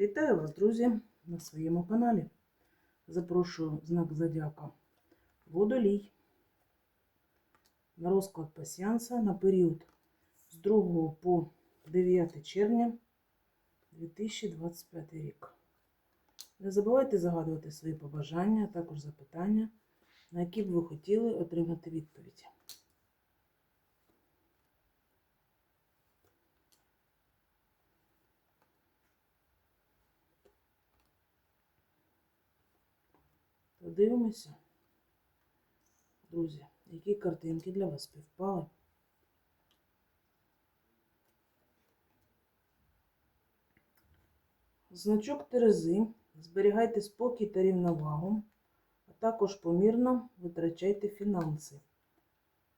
Вітаю вас, друзі, на своєму каналі. Запрошую знак Зодіака Водолій на розклад пасіанса на період з 2 по 9 червня 2025 рік. Не забувайте загадувати свої побажання, а також запитання, на які б ви хотіли отримати відповідь. Подивимося, друзі, які картинки для вас співпали. Значок Терези. Зберігайте спокій та рівновагу, а також помірно витрачайте фінанси,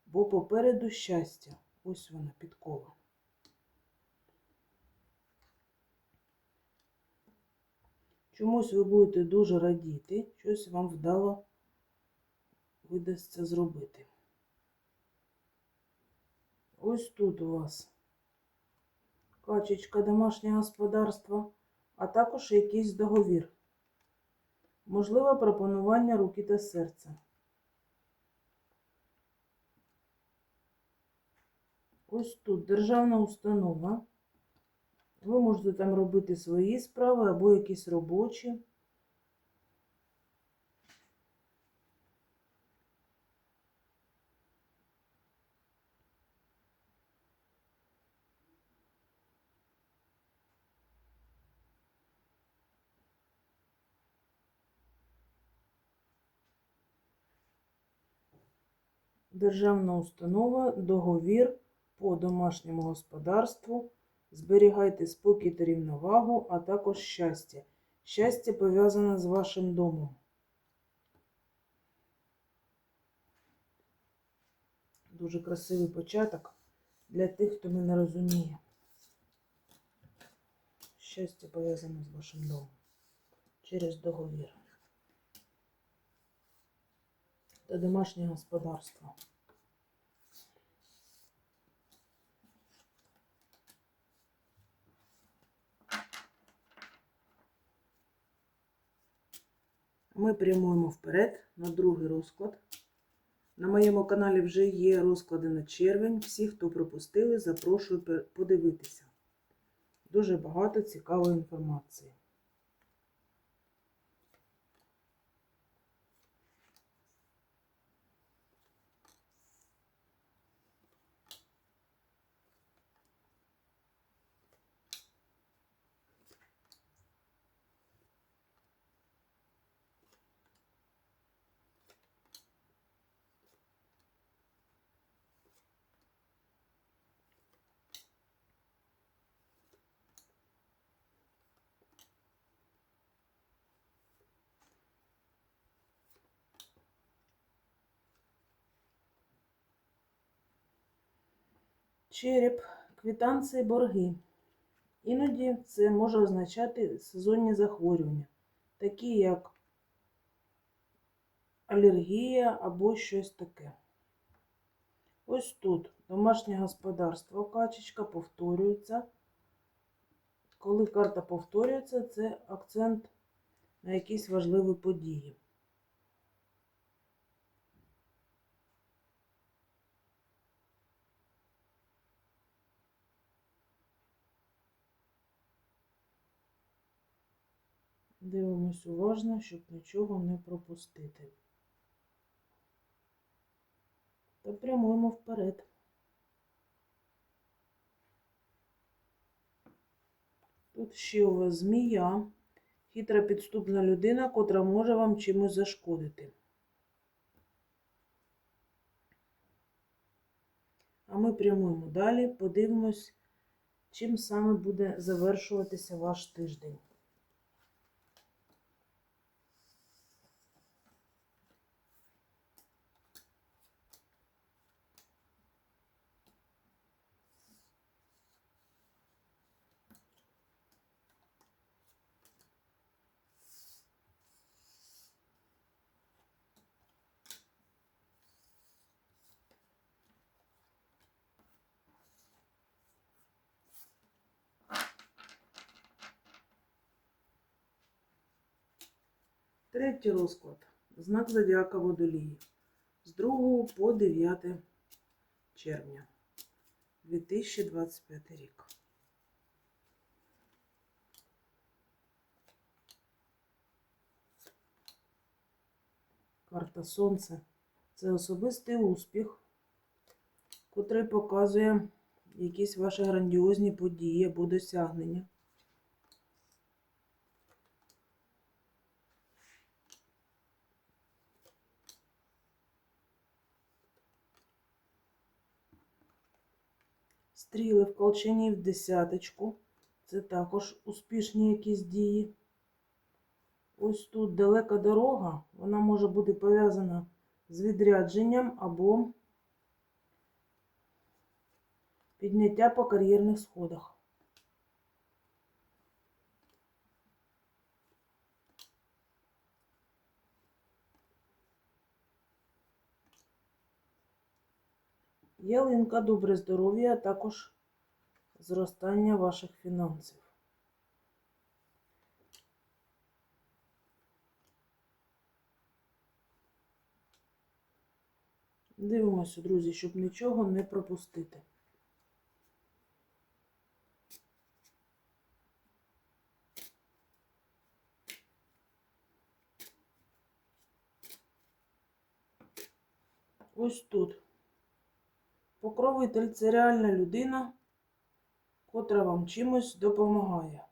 бо попереду щастя. Ось вона підкова. Чомусь ви будете дуже радіти, щось вам вдало видасться зробити. Ось тут у вас качечка домашнє господарство, а також якийсь договір. Можливе пропонування руки та серця. Ось тут державна установа. Ви можете там робити свої справи або якісь робочі. Державна установа, договір по домашньому господарству. Зберігайте спокій та рівновагу, а також щастя. Щастя пов'язане з вашим домом. Дуже красивий початок для тих, хто мене розуміє. Щастя пов'язане з вашим домом через договір. Та домашнє господарство. Ми прямуємо вперед на другий розклад. На моєму каналі вже є розклади на червень. Всі, хто пропустили, запрошую подивитися. Дуже багато цікавої інформації. Череп, квитанції, борги. Іноді це може означати сезонні захворювання, такі як алергія або щось таке. Ось тут домашнє господарство, качечка повторюється. Коли карта повторюється, це акцент на якісь важливі події. Дивимось уважно, щоб нічого не пропустити. Та прямуємо вперед. Тут ще у вас змія, хитра підступна людина, котра може вам чимось зашкодити. А ми прямуємо далі, подивимось, чим саме буде завершуватися ваш тиждень. Третій розклад. Знак Зодіака Водолії. З 2 по 9 червня 2025 рік. Карта Сонце. Це особистий успіх, котрий показує якісь ваші грандіозні події або досягнення. Стріли в колчині в десяточку. Це також успішні якісь дії. Ось тут далека дорога, вона може бути пов'язана з відрядженням або підняття по кар'єрних сходах. Ялинка, добре здоров'я, а також зростання ваших фінансів. Дивимося, друзі, щоб нічого не пропустити. Ось тут. Покровитель це реальна людина, котра вам чимось допомагає.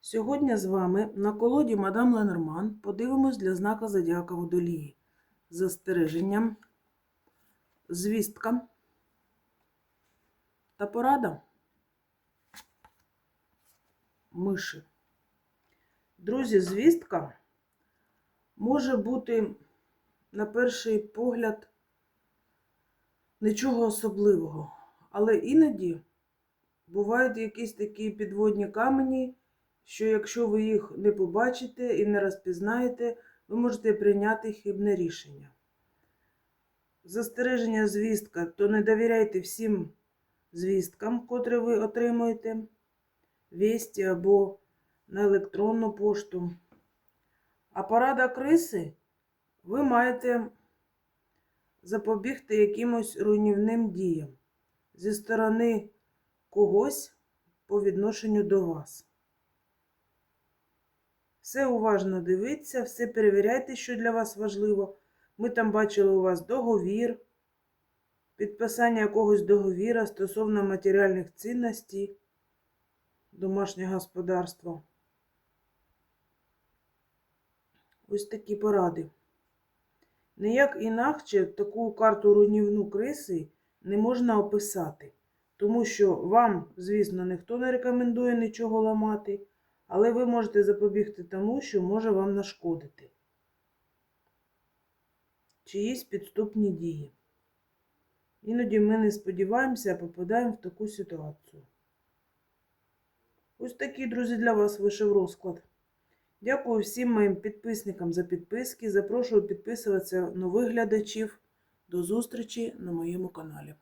Сьогодні з вами на колоді Мадам Ленорман подивимось для знака Зодіака Водолії. з Застереженням, звістка та порада. Миші. Друзі, звістка може бути, на перший погляд, нічого особливого, але іноді бувають якісь такі підводні камені, що якщо ви їх не побачите і не розпізнаєте, ви можете прийняти хибне рішення. Застереження звістка, то не довіряйте всім звісткам, котрі ви отримуєте, вісті або на електронну пошту. А порада криси ви маєте запобігти якимось руйнівним діям зі сторони когось по відношенню до вас. Все уважно дивіться, все перевіряйте, що для вас важливо. Ми там бачили у вас договір, підписання якогось договіра стосовно матеріальних цінностей, домашнього господарства. Ось такі поради. Ніяк інакше таку карту руйнівну криси не можна описати, тому що вам, звісно, ніхто не рекомендує нічого ламати, але ви можете запобігти тому, що може вам нашкодити. Чиїсь підступні дії. Іноді ми не сподіваємося, а попадаємо в таку ситуацію. Ось такий, друзі, для вас вийшов розклад. Дякую всім моїм підписникам за підписки. Запрошую підписуватися нових глядачів. До зустрічі на моєму каналі.